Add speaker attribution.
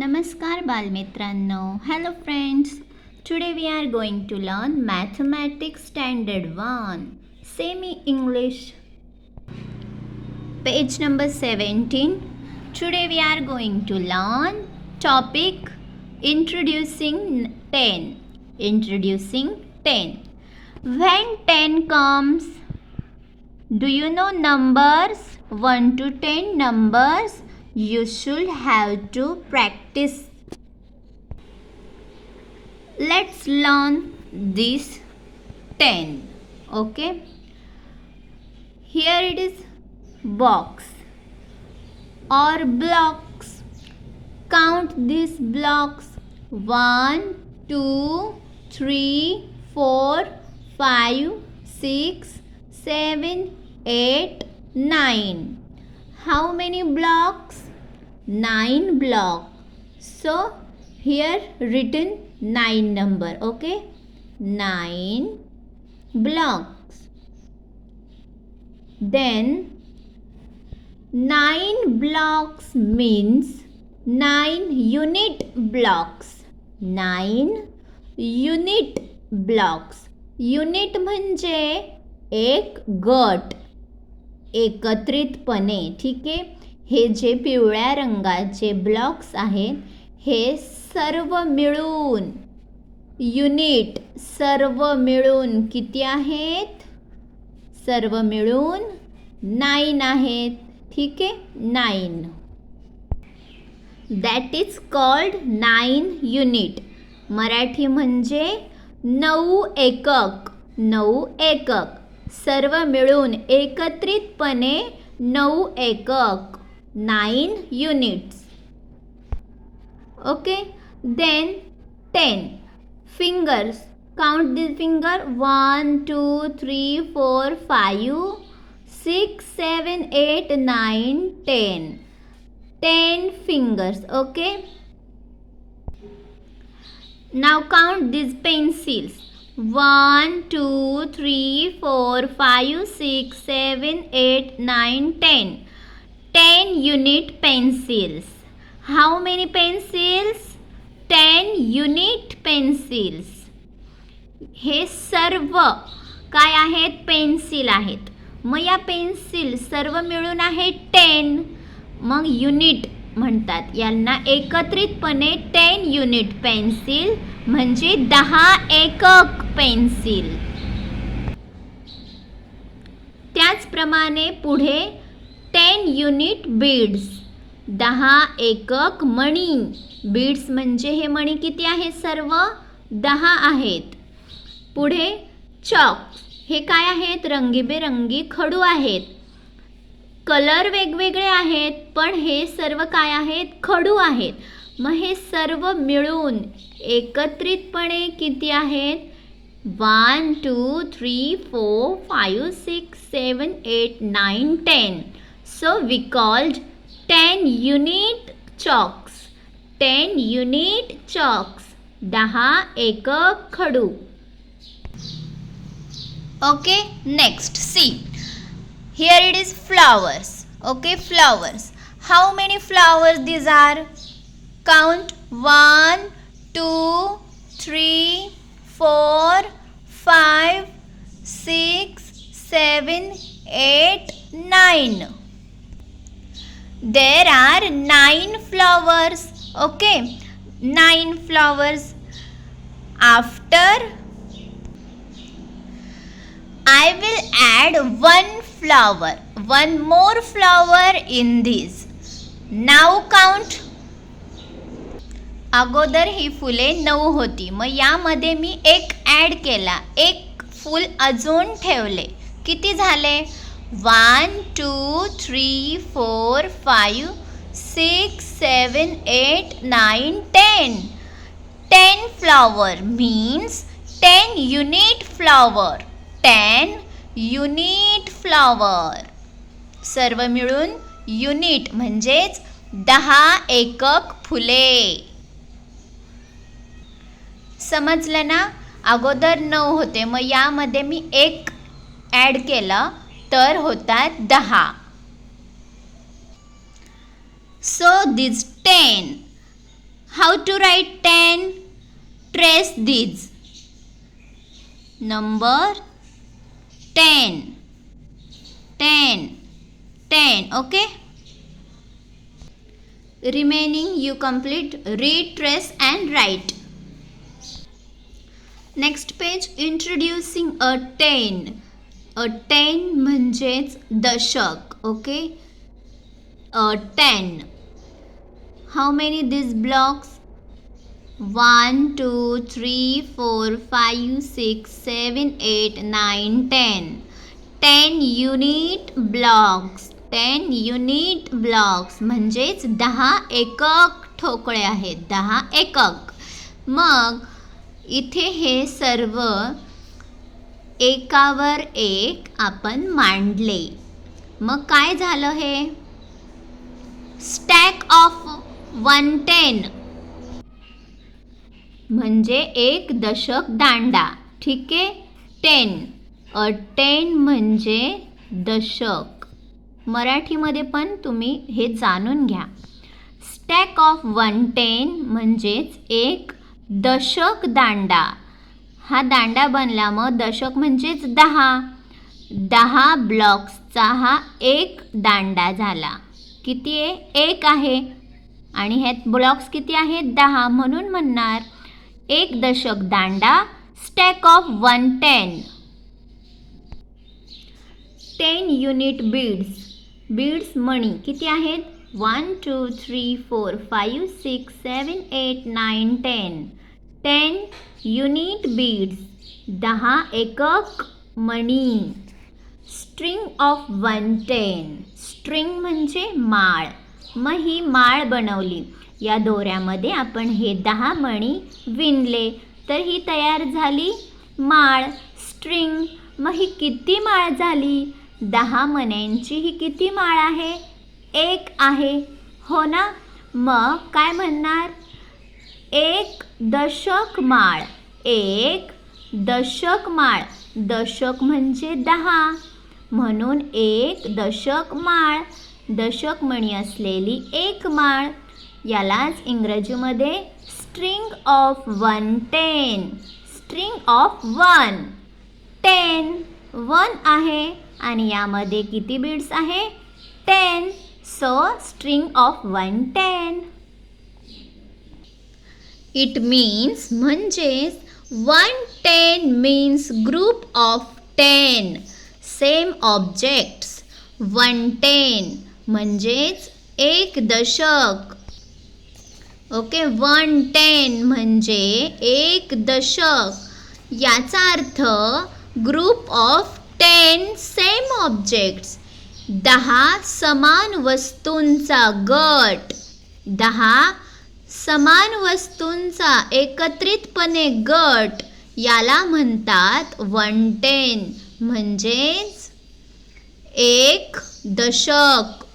Speaker 1: Namaskar Balmitranno. Hello friends. Today we are going to learn Mathematics Standard 1 Semi English page number 17. Today we are going to learn topic introducing 10. Introducing 10. When 10 comes, do you know numbers? 1 to 10 numbers you should have to practice. Let's learn this 10. Okay. Here it is box or blocks. Count these blocks 1, 2, 3, 4, 5, 6, seven, eight, nine. How many blocks? Nine block. So here written nine number. Okay, nine blocks. Then nine blocks means nine unit blocks. Nine unit blocks. Unit म्हणजे एक गट एकत्रितपणे ठीक आहे हे जे पिवळ्या रंगाचे ब्लॉक्स आहेत हे सर्व मिळून युनिट सर्व मिळून किती आहेत? सर्व मिळून नाईन आहेत. ठीक आहे? Nine. That is called nine unit. Marathi म्हणजे नऊ एकक नऊ एकक. सर्व मिळून एकत्रितपणे नऊ एकक. 9 units. Okay. Then 10 fingers. Count this finger 1, 2, 3, 4, 5, 6, 7, 8, 9, 10. 10 fingers. Okay. Now count these pencils. 1, 2, 3, 4, 5, 6, 7, 8, 9, 10. Ten unit pencils how many pencils ten unit pencils हे सर्व काय आहेत? पेन्सिल आहेत. मग या पेन्सिल सर्व मिळून आहे टेन मग युनिट म्हणतात. यांना एकत्रितपणे टेन युनिट पेन्सिल म्हणजे दहा एकक पेन्सिल त्याचप्रमाणे पुढे टेन युनिट बीड्स दहा एकक मणी. बीड्स म्हणजे हे मणी किती आहेत सर्व? दहा आहेत. पुढे चॉक हे काय आहेत? रंगीबेरंगी खडू आहेत. कलर वेगवेगळे आहेत पण हे सर्व काय आहेत? खडू आहेत. मग हे सर्व मिळून एकत्रितपणे किती आहेत? One two three four five six seven eight nine ten So we called 10 unit chalks. 10 unit chalks. Daha eker khadu. Okay, next see. Here it is flowers. Okay, flowers. How many flowers these are? Count 1, 2, 3, 4, 5, 6, 7, 8, 9. There are nine flowers okay nine flowers after I will add one flower one more flower in these now count अगोदर ही फुले नऊ होती. मग यामध्ये मी एक add केला. एक फूल अजून ठेवले. किती झाले? One two three four five six seven eight nine ten ten flower means ten unit flower ten unit flower सर्व मिळून युनिट म्हणजेच दहा एकक फुले. समजलं ना? अगोदर नऊ होते मग यामध्ये मी एक ॲड केलं. तर होतात दहा. So these ten how to write ten trace these number ten ten ten okay remaining you complete retrace and write next page introducing a ten ten म्हणजेच दशक okay ten how many this blocks one two three four five six seven eight nine ten ten unit blocks ten unit blocks म्हणजेच दहा एकक ठोकळे आहेत. दहा एकक. मग इथे हे सर्व एकावर एक आपण मांडले. मग काय झालं हे? स्टॅक ऑफ वन टेन म्हणजे एक दशक दांडा. ठीक आहे? टेन अ टेन म्हणजे दशक. मराठीमध्ये पण तुम्ही हे जाणून घ्या. स्टॅक ऑफ वन टेन म्हणजेच एक दशक दांडा. हा दांडा बनला. मग दशक म्हणजेच दहा. दहा ब्लॉक्सचा हा एक दांडा झाला. किती आहे? एक आहे. आणि ह्यात ब्लॉक्स किती आहेत? दहा. म्हणून म्हणणार एक दशक दांडा stack of one ten ten unit beads beads मणी किती आहेत? One two three four five six seven eight nine ten ten unit beads दहा एकक मणी. String of one ten. String म्हणजे माळ. मग ही माळ बनवली. या दोऱ्यामध्ये आपण हे दहा मणी विणले. तर ही तयार झाली माळ. स्ट्रिंग. मग ही किती माळ झाली? दहा मण्यांची ही किती माळ आहे? एक आहे. हो ना? मग काय म्हणणार? एक दशक माळ. एक दशक माळ. दशक म्हणजे दहा. म्हणून एक दशक माळ. दशक म्हणी असलेली एक माळ. यालाच इंग्रजीमध्ये string of one ten string of one ten one आहे आणि यामध्ये किती बीड्स आहे? Ten so string of one ten it means म्हणजेच one ten means group of ten same objects one ten म्हणजेच एक दशक ओके वन टेन म्हणजे एक दशक याचा अर्थ group of ten same objects दहा समान वस्तूंचा गट दहा समान वस्तूंचा एकत्रितपणे गट याला म्हणतात वन टेन म्हणजेच एक दशक.